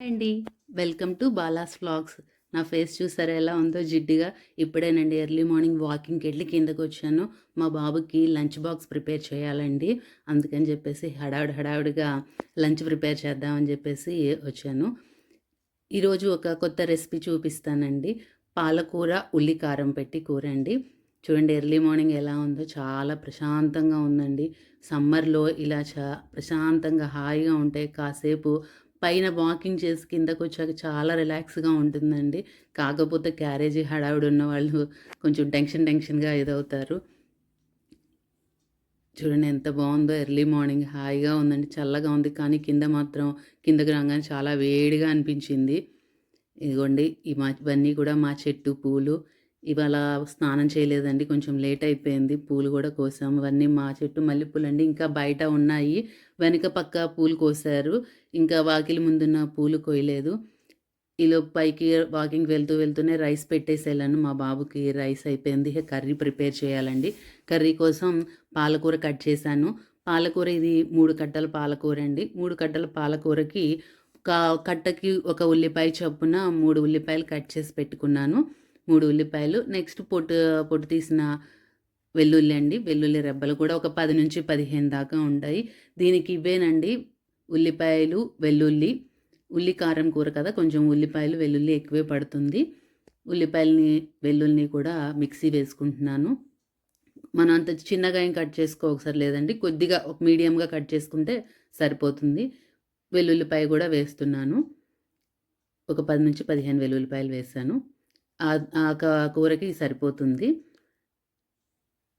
అండి. Welcome to Bala's vlogs నా face చూసారా ఎలా ఉందో జిడ్డుగా. ఇప్పుడేనండి ఎర్లీ మార్నింగ్ వాకింగ్కి వెళ్ళి కిందకు వచ్చాను మా బాబుకి లంచ్ బాక్స్ ప్రిపేర్ చేయాలండి. అందుకని చెప్పేసి హడావుడి హడావుడిగా లంచ్ ప్రిపేర్ చేద్దామని చెప్పేసి వచ్చాను. ఈరోజు ఒక కొత్త రెసిపీ చూపిస్తానండి. పాలకూర ఉల్లి కారం పెట్టి కూర అండి చూడండి ఎర్లీ మార్నింగ్ ఎలా ఉందో. చాలా ప్రశాంతంగా ఉందండి. సమ్మర్లో ఇలా చా ప్రశాంతంగా హాయిగా ఉంటాయి కాసేపు పైన వాకింగ్ చేసి కిందకు వచ్చాక చాలా రిలాక్స్గా ఉంటుందండి. కాకపోతే క్యారేజీ హడావిడి ఉన్న వాళ్ళు కొంచెం టెన్షన్ టెన్షన్గా ఇదవుతారు. చూడండి ఎంత బాగుందో ఎర్లీ మార్నింగ్ హాయిగా ఉందండి చల్లగా ఉంది. కానీ కింద మాత్రం కిందకు రాగానే చాలా వేడిగా అనిపించింది. ఇదిగోండి మా ఇవన్నీ కూడా మా చెట్టు పూలు. ఇవాళ స్నానం చేయలేదండి కొంచెం లేట్ అయిపోయింది. పూలు కూడా కోసాము. ఇవన్నీ మా చెట్టు మల్లెపూలు అండి ఇంకా బయట ఉన్నాయి. వెనుక పక్క పూలు కోసారు. ఇంకా వాకిలి ముందున్న పూలు కొయ్యలేదు. ఈలో పైకి వాకింగ్ వెళ్తూ వెళ్తూనే రైస్ పెట్టేసి మా బాబుకి రైస్ అయిపోయింది. కర్రీ ప్రిపేర్ చేయాలండి. కర్రీ కోసం పాలకూర కట్ చేశాను. పాలకూర ఇది మూడు కట్టల పాలకూర అండి. మూడు కట్టల పాలకూరకి ఒక కట్టకి ఒక ఉల్లిపాయ చొప్పున మూడు ఉల్లిపాయలు కట్ చేసి పెట్టుకున్నాను. మూడు ఉల్లిపాయలు. నెక్స్ట్ పొట్టు పొట్టు తీసిన వెల్లుల్లి అండి. వెల్లుల్లి రెబ్బలు కూడా ఒక పది నుంచి పదిహేను దాకా ఉంటాయి. దీనికి ఇవేనండి. ఉల్లిపాయలు వెల్లుల్లి ఉల్లి కారం కూర కదా కొంచెం ఉల్లిపాయలు వెల్లుల్లి ఎక్కువే పడుతుంది. ఉల్లిపాయలని వెల్లుల్లిని కూడా మిక్సీ వేసుకుంటున్నాను. మనం అంత చిన్నగా ఏం కట్ చేసుకోకసారి లేదండి కొద్దిగా ఒక మీడియంగా కట్ చేసుకుంటే సరిపోతుంది. వెల్లుల్లిపాయ కూడా వేస్తున్నాను. ఒక పది నుంచి పదిహేను వెల్లుల్లిపాయలు వేసాను. ఆ కూరకి సరిపోతుంది.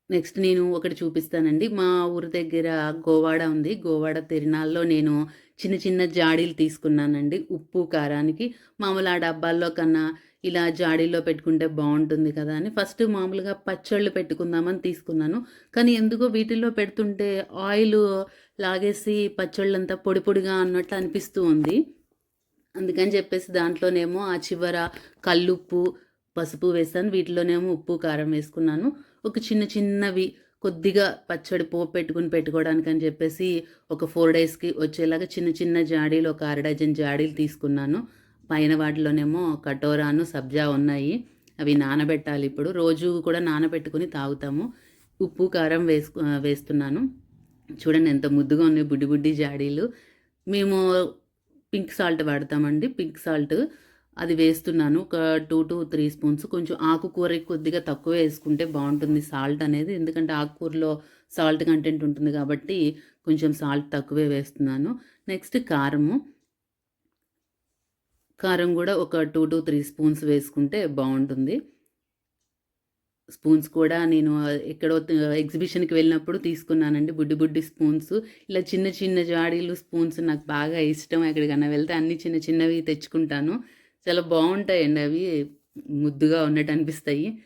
నెక్స్ట్ నేను ఒకటి చూపిస్తానండి. మా ఊరి దగ్గర గోవాడ ఉంది. గోవాడ తిరునాల్లో నేను చిన్న చిన్న జాడీలు తీసుకున్నానండి. ఉప్పు కారానికి మామూలు ఆ డబ్బాల్లో కన్నా ఇలా జాడీలో పెట్టుకుంటే బాగుంటుంది కదా అని. ఫస్ట్ మామూలుగా పచ్చళ్ళు పెట్టుకుందామని తీసుకున్నాను. కానీ ఎందుకో వీటిల్లో పెడుతుంటే ఆయిల్ లాగేసి పచ్చళ్ళంతా పొడి పొడిగా అన్నట్టు అనిపిస్తూ ఉంది. అందుకని చెప్పేసి దాంట్లోనేమో ఆ చివర కల్లుప్పు పసుపు వేసాను. వీటిలోనేమో ఉప్పు కారం వేసుకున్నాను. ఒక చిన్న చిన్నవి కొద్దిగా పచ్చడి పోపు పెట్టుకుని పెట్టుకోవడానికి అని చెప్పేసి ఒక ఫోర్ డేస్కి వచ్చేలాగా చిన్న చిన్న జాడీలు ఒక అర డజన్ జాడీలు తీసుకున్నాను. పైన వాటిలోనేమో కటోరాను సబ్జా ఉన్నాయి. అవి నానబెట్టాలి ఇప్పుడు. రోజు కూడా నానబెట్టుకుని తాగుతాము. ఉప్పు కారం వేసుకు వేస్తున్నాను. చూడండి ఎంత ముద్దుగా ఉన్నాయి బుడ్డి బుడ్డి జాడీలు. మేము పింక్ సాల్ట్ వాడతామండి. పింక్ సాల్ట్ అది వేస్తున్నాను. ఒక టూ టు త్రీ స్పూన్స్ కొంచెం ఆకుకూర కొద్దిగా తక్కువ వేసుకుంటే బాగుంటుంది సాల్ట్ అనేది. ఎందుకంటే ఆకుకూరలో సాల్ట్ కంటెంట్ ఉంటుంది కాబట్టి కొంచెం సాల్ట్ తక్కువే వేస్తున్నాను. నెక్స్ట్ కారము. కారం కూడా ఒక టూ టు త్రీ స్పూన్స్ వేసుకుంటే బాగుంటుంది. స్పూన్స్ కూడా నేను ఎక్కడో ఎగ్జిబిషన్కి వెళ్ళినప్పుడు తీసుకున్నానండి. బుడ్డి బుడ్డి స్పూన్స్ ఇలా చిన్న చిన్న జాడీలు స్పూన్స్ నాకు బాగా ఇష్టం. ఎక్కడికైనా వెళ్తే అన్ని చిన్న చిన్నవి తెచ్చుకుంటాను. చాలా బాగుంటాయండి అవి. ముద్దుగా ఉన్నట్టు అనిపిస్తాయి.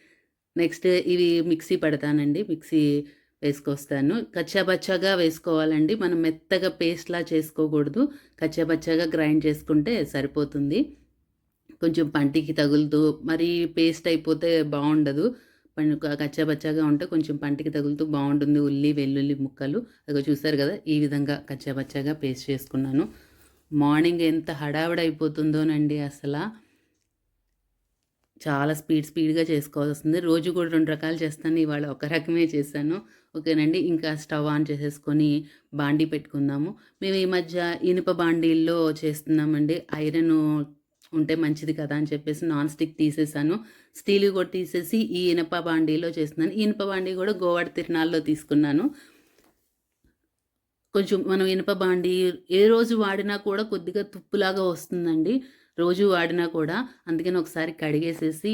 నెక్స్ట్ ఇవి మిక్సీ పెడతానండి. మిక్సీ వేసుకొస్తాను. కచ్చాబచ్చాగా వేసుకోవాలండి. మనం మెత్తగా పేస్ట్లా చేసుకోకూడదు. కచ్చాబచ్చాగా గ్రైండ్ చేసుకుంటే సరిపోతుంది. కొంచెం పంటికి తగులుతూ మరి పేస్ట్ అయిపోతే బాగుండదు. కచ్చాబచ్చాగా ఉంటే కొంచెం పంటికి తగులుతూ బాగుంటుంది. ఉల్లి వెల్లుల్లి ముక్కలు. అదిగో చూసారు కదా? ఈ విధంగా కచ్చాబచ్చాగా పేస్ట్ చేసుకున్నాను. మార్నింగ్ ఎంత హడావిడైపోతుందోనండి అసలు. చాలా స్పీడ్ స్పీడ్గా చేసుకోవాల్సి వస్తుంది. రోజు కూడా రెండు రకాలు చేస్తాను. ఇవాళ ఒక రకమే చేశాను. ఓకేనండి. ఇంకా స్టవ్ ఆన్ చేసేసుకొని బాండీ పెట్టుకుందాము. మేము ఈ మధ్య ఇనుప బాండీల్లో చేస్తున్నామండి. ఐరన్ ఉంటే మంచిది కదా అని చెప్పేసి నాన్ స్టిక్ తీసేసాను. స్టీల్ కూడా తీసేసి ఈ ఇనుప బాండీలో చేస్తున్నాను. ఈ ఇనుప బాండీ కూడా గోవాడ తిరణాల్లో తీసుకున్నాను. కొంచెం మనం ఇనుప బాండి ఏ రోజు వాడినా కూడా కొద్దిగా తుప్పులాగా వస్తుందండి. రోజు వాడినా కూడా. అందుకని ఒకసారి కడిగేసేసి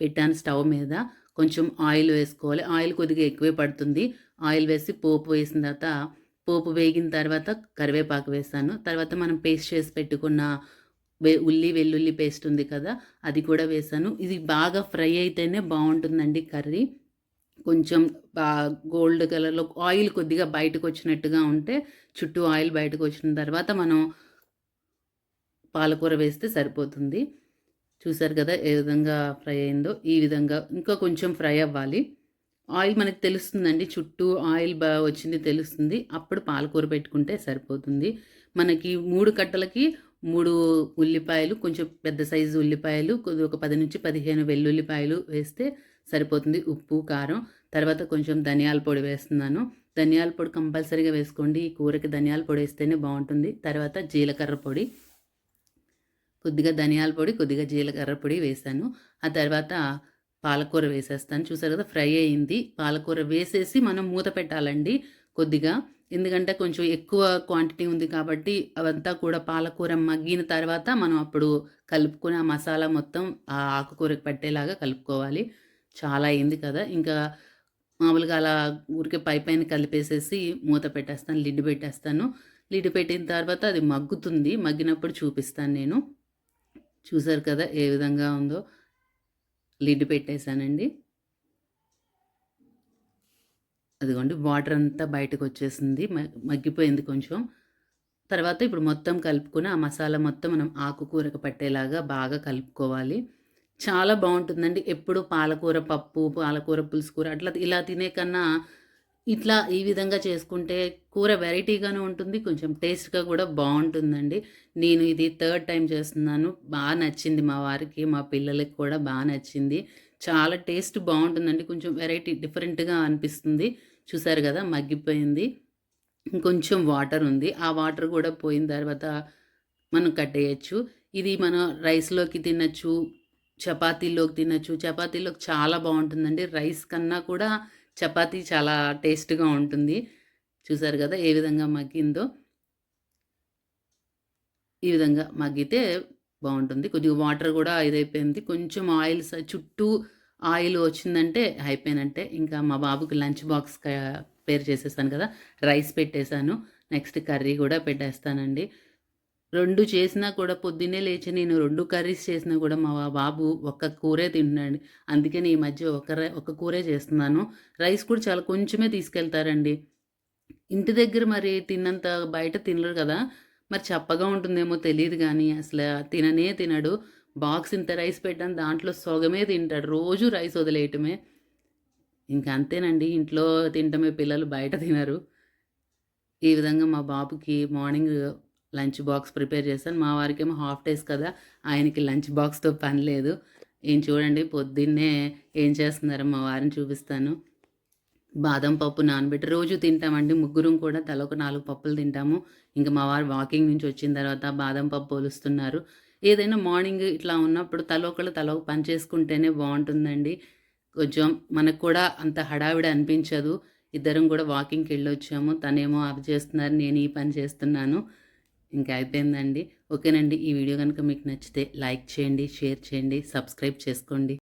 పెట్టాను స్టవ్ మీద. కొంచెం ఆయిల్ వేసుకోవాలి. ఆయిల్ కొద్దిగా ఎక్కువే పడుతుంది. ఆయిల్ వేసి పోపు వేసిన తర్వాత పోపు వేగిన తర్వాత కరివేపాకు వేసాను. తర్వాత మనం పేస్ట్ చేసి పెట్టుకున్న వే ఉల్లి వెల్లుల్లి పేస్ట్ ఉంది కదా అది కూడా వేసాను. ఇది బాగా ఫ్రై అయితేనే బాగుంటుందండి కర్రీ. కొంచెం గోల్డ్ కలర్లో ఆయిల్ కొద్దిగా బయటకు వచ్చినట్టుగా ఉంటే చుట్టూ ఆయిల్ బయటకు వచ్చిన తర్వాత మనం పాలకూర వేస్తే సరిపోతుంది. చూసారు కదా ఏ విధంగా ఫ్రై అయిందో ఈ విధంగా ఇంకా కొంచెం ఫ్రై అవ్వాలి. ఆయిల్ మనకు తెలుస్తుందండి చుట్టూ ఆయిల్ బా వచ్చింది తెలుస్తుంది. అప్పుడు పాలకూర పెట్టుకుంటే సరిపోతుంది. మనకి మూడు కట్టలకి మూడు ఉల్లిపాయలు కొంచెం పెద్ద సైజు ఉల్లిపాయలు కొద్ది ఒక పది నుంచి పదిహేను వెల్లుల్లిపాయలు వేస్తే సరిపోతుంది ఉప్పు కారం. తర్వాత కొంచెం ధనియాల పొడి వేస్తున్నాను. ధనియాల పొడి కంపల్సరీగా వేసుకోండి. ఈ కూరకి ధనియాల పొడి వేస్తేనే బాగుంటుంది. తర్వాత జీలకర్ర పొడి. కొద్దిగా ధనియాల పొడి కొద్దిగా జీలకర్ర పొడి వేసాను. ఆ తర్వాత పాలకూర వేసేస్తాను. చూసారు కదా ఫ్రై అయింది. పాలకూర వేసేసి మనం మూత పెట్టాలండి. కొద్దిగా ఎందుకంటే కొంచెం ఎక్కువ క్వాంటిటీ ఉంది కాబట్టి అవంతా కూడా పాలకూర మగ్గిన తర్వాత మనం అప్పుడు కలుపుకుని ఆ మసాలా మొత్తం ఆ ఆకుకూరకు పట్టేలాగా కలుపుకోవాలి. చాలా అయింది కదా. ఇంకా మామూలుగా అలా ఊరికే పై పైన కలిపేసేసి మూత పెట్టేస్తాను లిడ్ పెట్టేస్తాను. లిడ్ పెట్టిన తర్వాత అది మగ్గుతుంది. మగ్గినప్పుడు చూపిస్తాను నేను. చూసారు కదా ఏ విధంగా ఉందో. లిడ్ పెట్టేశానండి. అదిగోండి వాటర్ అంతా బయటకు వచ్చేసింది. మగ్గిపోయింది కొంచెం. తర్వాత ఇప్పుడు మొత్తం కలుపుకుని ఆ మసాలా మొత్తం మనం ఆకుకూరకు పట్టేలాగా బాగా కలుపుకోవాలి. చాలా బాగుంటుందండి. ఎప్పుడు పాలకూర పప్పు పాలకూర పులుసు కూర అట్లా ఇలా తినే కన్నా ఇట్లా ఈ విధంగా చేసుకుంటే కూర వెరైటీగానే ఉంటుంది. కొంచెం టేస్ట్గా కూడా బాగుంటుందండి. నేను ఇది థర్డ్ టైం చేస్తున్నాను. బాగా నచ్చింది మా వారికి మా పిల్లలకి కూడా బాగా నచ్చింది. చాలా టేస్ట్ బాగుంటుందండి. కొంచెం వెరైటీ డిఫరెంట్గా అనిపిస్తుంది. చూసారు కదా మగ్గిపోయింది. ఇంకొంచెం వాటర్ ఉంది. ఆ వాటర్ కూడా పోయిన తర్వాత మనం కట్టేయచ్చు. ఇది మనం రైస్లోకి తినచ్చు చపాతీలోకి తినచ్చు. చపాతీలోకి చాలా బాగుంటుందండి. రైస్ కన్నా కూడా చపాతీ చాలా టేస్ట్గా ఉంటుంది. చూసారు కదా ఏ విధంగా మగ్గిందో. ఈ విధంగా మగ్గితే బాగుంటుంది. కొద్దిగా వాటర్ కూడా ఇదైపోయింది. కొంచెం ఆయిల్స్ చుట్టూ ఆయిల్ వచ్చిందంటే అయిపోయినట్టే ఇంకా మా బాబుకి లంచ్ బాక్స్ పేరు చేసేసాను కదా రైస్ పెట్టేశాను. నెక్స్ట్ కర్రీ కూడా పెట్టేస్తానండి. రెండు చేసినా కూడా పొద్దున్నే లేచి నేను రెండు కర్రీస్ చేసినా కూడా మా బాబు ఒక్క కూరే తింటున్నాడు అందుకని ఈ మధ్య ఒక ఒక కూరే చేస్తున్నాను. రైస్ కూడా చాలా కొంచెమే తీసుకెళ్తారండి. ఇంటి దగ్గర మరి తిన్నంత బయట తినరు కదా. మరి చప్పగా ఉంటుందేమో తెలియదు కానీ అసలు తిననే తినడు. బాక్స్ ఇంత రైస్ పెట్టాను దాంట్లో సొగమే తింటాడు. రోజు రైస్ వదిలేయటమే. ఇంకా అంతేనండి ఇంట్లో తింటమే పిల్లలు బయట తినరు. ఈ విధంగా మా బాబుకి మార్నింగ్ లంచ్ బాక్స్ ప్రిపేర్ చేస్తాను. మా వారికేమో హాఫ్ డేస్ కదా ఆయనకి లంచ్ బాక్స్తో పని లేదు. ఏం చూడండి పొద్దున్నే ఏం చేస్తున్నారో మా వారిని చూపిస్తాను. బాదం పప్పు నానబెట్టి రోజు తింటామండి ముగ్గురం కూడా తల ఒక నాలుగు పప్పులు తింటాము. ఇంకా మా వారు వాకింగ్ నుంచి వచ్చిన తర్వాత బాదం పప్పు పోలుస్తున్నారు ఏదైనా మార్నింగ్ ఇట్లా ఉన్నప్పుడు తలొకళ్ళు తల ఒక పని చేసుకుంటేనే బాగుంటుందండి. కొంచెం మనకు కూడా అంత హడావిడి అనిపించదు. ఇద్దరం కూడా వాకింగ్కి వెళ్ళొచ్చాము. తనేమో అవి చేస్తున్నారు నేను ఈ పని చేస్తున్నాను. ఇంకా అయిపోయిందండి. ఓకేనండి. ఈ వీడియో కనుక మీకు నచ్చితే లైక్ చేయండి షేర్ చేయండి సబ్స్క్రైబ్ చేసుకోండి.